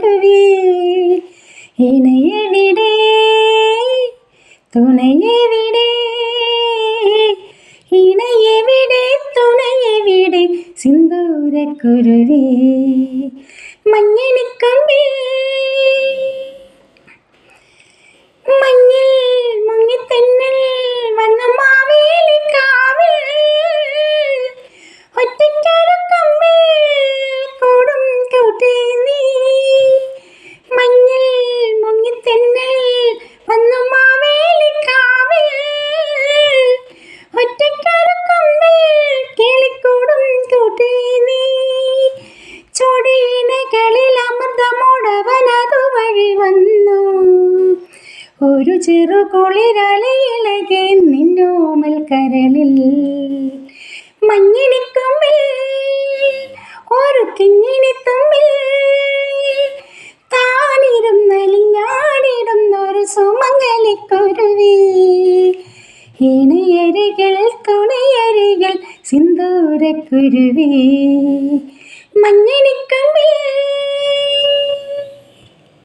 துணையாகவே இணையை விடே துணையை விடே. இணையை விடே துணையை விடே சிந்தூர குருவே. ഒരു ചെറു കുളിരലയിലകെ നിന്നോമൽ കരളിൽ. മഞ്ഞിനിക്കുമ്പിൽ ഒരു കിങ്ങിണിത്തുമ്പിൽ താനിരുന്നലിഞ്ഞാടിടുന്നൊരു സുമംഗലിക്കുരുവി. ഇണയരികൾ തുണയരികൾ സിന്ദൂരക്കുരുവി. മഞ്ഞിണിക്കൊമ്പിൽ